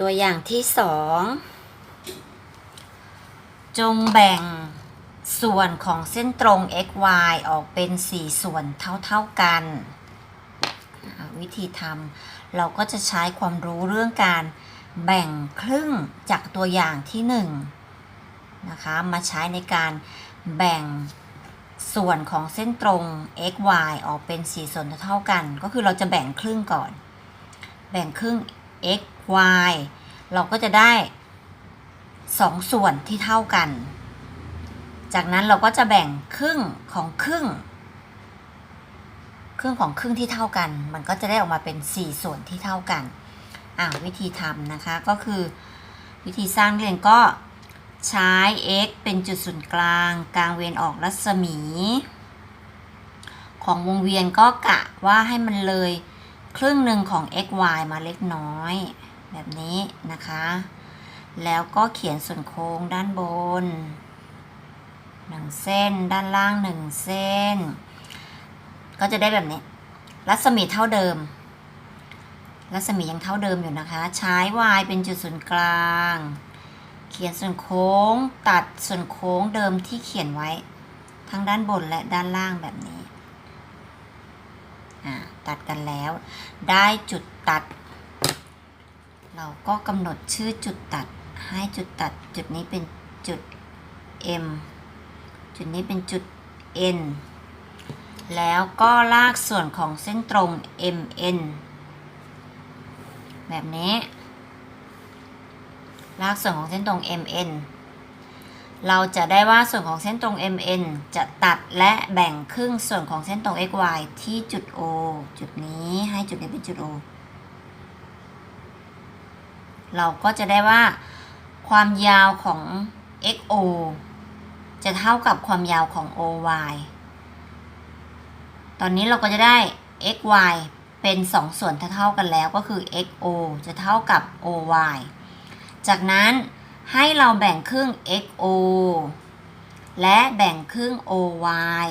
ตัวอย่างที่สองจงแบ่งส่วนของเส้นตรง x y ออกเป็น 4 ส่วนเท่าๆกัน วิธีทำเราก็จะใช้ความรู้เรื่องการแบ่งครึ่งจากตัวอย่างที่1นงนะคะมาใช้ในการแบ่งส่วนของเส้นตรง x y ออกเป็น 4 ส่วนเท่าๆกัน ก็คือเราจะแบ่งครึ่งก่อน แบ่งครึ่ง x y เราก็จะได้2ส่วนที่เท่ากัน จากนั้นเราก็จะแบ่งครึ่งของครึ่ง ครึ่งของครึ่งที่เท่ากัน มันก็จะได้ออกมาเป็น 4 ส่วนที่เท่ากัน อ่าวิธีทำนะคะก็คือวิธีสร้างเรียนก็ใช้ x เป็นจุดศูนย์กลาง กลางเวียนออกรัศมี ของวงเวียนก็กะว่าให้มันเลย ครึ่งหนึ่งของ x y มาเล็กน้อย แบบนี้นะคะ แล้วก็เขียนส่วนโค้งด้านบนหนึ่งเส้นด้านล่างหนึ่งเส้น ก็จะได้แบบนี้ รัศมีเท่าเดิม รัศมียังเท่าเดิมอยู่นะคะ ใช้ y เป็นจุดศูนย์กลาง เขียนส่วนโค้งตัดส่วนโค้งเดิมที่เขียนไว้ ทั้งด้านบนและด้านล่างแบบนี้ ตัดกันแล้ว ได้จุดตัด เราก็กำหนดชื่อจุดตัด ให้จุดตัดจุดนี้เป็นจุด M จุดนี้เป็นจุด N แล้วก็ลากส่วนของเส้นตรง MN แบบนี้ ลากส่วนของเส้นตรง MN เราจะได้ว่าส่วนของเส้นตรง MN จะตัดและแบ่งครึ่งส่วนของเส้นตรง XY ที่จุด O จุดนี้ให้จุดนี้เป็นจุด O เราก็จะได้ว่า ความยาวของ XO จะเท่ากับความยาวของ OY ตอนนี้เราก็จะได้ xy เป็น 2 ส่วนเท่ากันแล้วก็คือ xo จะเท่ากับ oy จากนั้น ให้เราแบ่งครึ่ง xo และแบ่งครึ่ง oy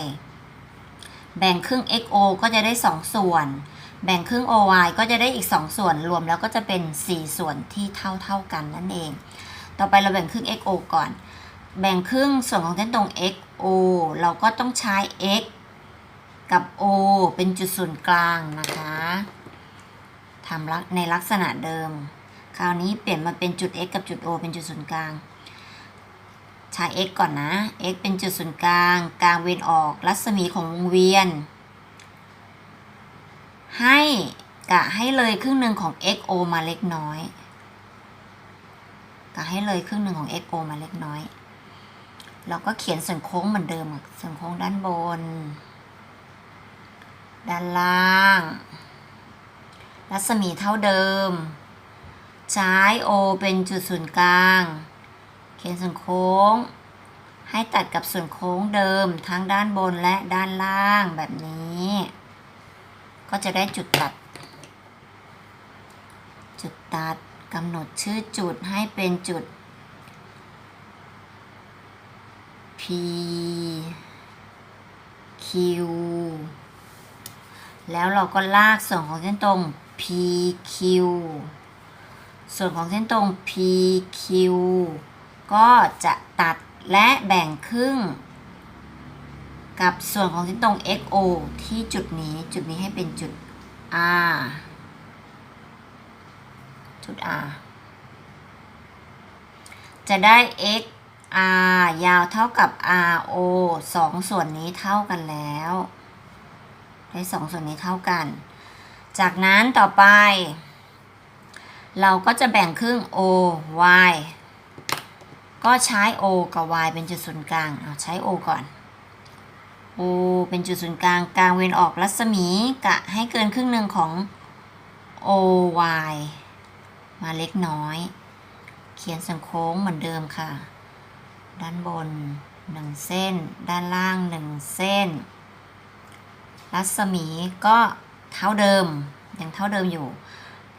แบ่งครึ่ง xo ก็จะได้ 2 ส่วน แบ่งครึ่ง oy ก็จะได้อีก 2 ส่วนรวมแล้วก็จะเป็น 4 ส่วนที่เท่าๆกันนั่นเอง ต่อไปเราแบ่งครึ่ง xo ก่อน แบ่งครึ่งส่วนของเส้นตรง xo เราก็ต้องใช้ x กับ O เป็นจุดศูนย์กลางนะคะทำในลักษณะเดิม คราวนี้เปลี่ยนมาเป็นจุด x กับจุด O เป็นจุดศูนย์กลาง ใช้ x ก่อนนะ x เป็นจุดศูนย์กลาง กลางเวียนออก รัศมีของวงเวียน ให้กะให้เลยครึ่งหนึ่งของ xo มาเล็กน้อย กะให้เลยครึ่งหนึ่งของ xo มาเล็กน้อย เราก็เขียนส่วนโค้งเหมือนเดิมส่วนโค้งด้านบน ด้านล่าง รัศมีเท่าเดิม ใช้ O เป็นจุดศูนย์กลาง เขียนส่วนโค้ง ให้ตัดกับส่วนโค้งเดิมทั้งด้านบนและด้านล่างแบบนี้ ก็จะได้จุดตัด จุดตัดกำหนดชื่อจุดให้เป็นจุด P Q แล้วเราก็ลากส่วนของเส้นตรง PQ ส่วนของเส้นตรง PQ ก็จะตัดและแบ่งครึ่ง กับส่วนของเส้นตรง XO ที่จุดนี้จุดนี้ให้เป็นจุด R จุด R จะได้ x r ยาวเท่ากับ r o สองส่วนนี้เท่ากันแล้วได้สองส่วนนี้เท่ากัน จากนั้นต่อไป เราก็จะแบ่งครึ่ง o y ก็ใช้ o กับ y เป็นจุดศูนย์กลางเอาใช้ o ก่อน o เป็นจุดศูนย์กลางกลางเวนออกรัศมีกะให้เกินครึ่งหนึ่งของ o y มาเล็กน้อย เขียนส่วนโค้งเหมือนเดิมค่ะ ด้านบนหนึ่งเส้น ด้านล่างหนึ่งเส้น รัศมีก็เท่าเดิม ยังเท่าเดิมอยู่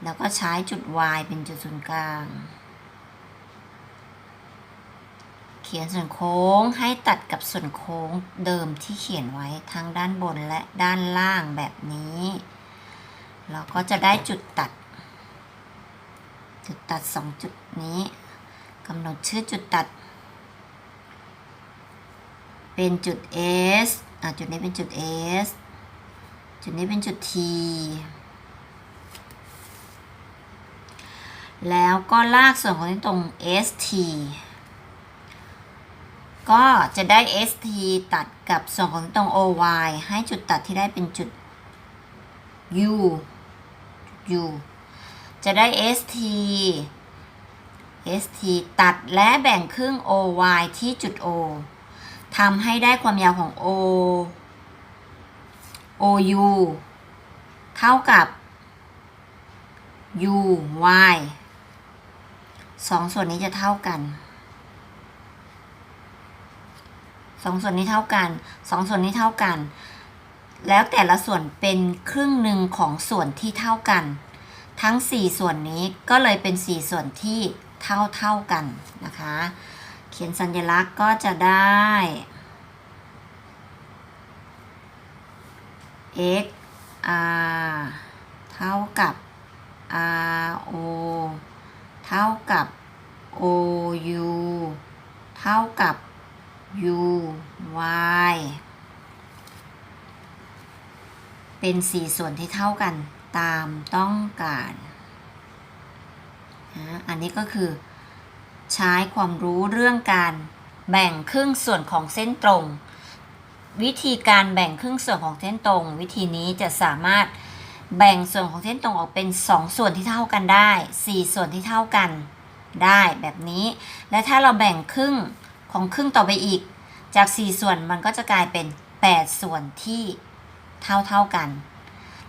แล้วก็ใช้จุด Y เป็นจุดศูนย์กลาง เขียนส่วนโค้งให้ตัดกับส่วนโค้งเดิมที่เขียนไว้ทั้งด้านบนและด้านล่างแบบนี้ เราก็จะได้จุดตัด จุดตัดสองจุดนี้กำหนดชื่อจุดตัด เป็นจุด S อะจุดนี้เป็นจุด S จุดนี้เป็นจุด T แล้วก็ลากส่วนของเส้นตรง ST ก็จะได้ ST ตัดกับส่วนของตรง OY ให้จุดตัดที่ได้เป็นจุด U U จะได้ ST ST ตัดและแบ่งครึ่ง OY ที่จุด O ทำให้ได้ความยาวของ O OU เท่ากับ UY สองส่วนนี้จะเท่ากันสองส่วนนี้เท่ากันสองส่วนนี้เท่ากัน แล้วแต่ละส่วนเป็นครึ่งหนึ่งของส่วนที่เท่ากัน ทั้ง 4 ส่วนนี้ก็เลยเป็น 4 ส่วนที่เท่าเท่ากันนะคะ เขียนสัญลักษณ์ก็จะได้ x r เท่ากับ r o เท่ากับ o u เท่ากับ u y เป็นสี่ส่วนที่เท่ากันตามต้องการนะอันนี้ก็คือ ใช้ความรู้เรื่องการแบ่งครึ่งส่วนของเส้นตรง วิธีการแบ่งครึ่งส่วนของเส้นตรง วิธีนี้จะสามารถแบ่งส่วนของเส้นตรงออกเป็น 2 ส่วนที่เท่ากันได้ 4 ส่วนที่เท่ากันได้แบบนี้ และถ้าเราแบ่งครึ่งของครึ่งต่อไปอีก จาก 4 ส่วนมันก็จะกลายเป็น 8 ส่วนที่ เท่าเท่ากัน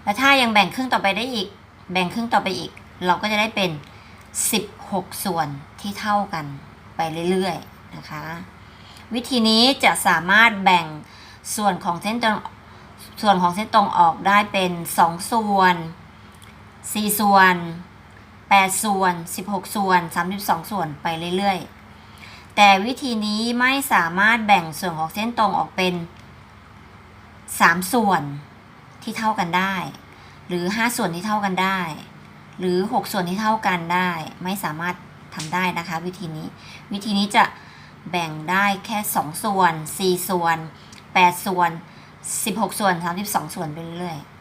และถ้ายังแบ่งครึ่งต่อไปได้อีก แบ่งครึ่งต่อไปอีก เราก็จะได้เป็น 16 ส่วนที่เท่ากันไปเรื่อยๆนะคะ วิธีนี้จะสามารถแบ่งส่วนของเส้นตรงส่วนของเส้นตรงออกได้เป็น 2 ส่วน 4 ส่วน 8 ส่วน 16 ส่วน 32 ส่วนไปเรื่อยๆ แต่วิธีนี้ไม่สามารถแบ่งส่วนของเส้นตรงออกเป็น 3 ส่วนที่เท่ากันได้ หรือ 5 ส่วนที่เท่ากันได้ หรือ 6 ส่วนที่เท่ากันได้ ไม่สามารถทำได้นะคะ วิธีนี้ วิธีนี้จะแบ่งได้แค่ 2 ส่วน 4 ส่วน 8 ส่วน 16 ส่วน 32 ส่วนไปเรื่อยๆ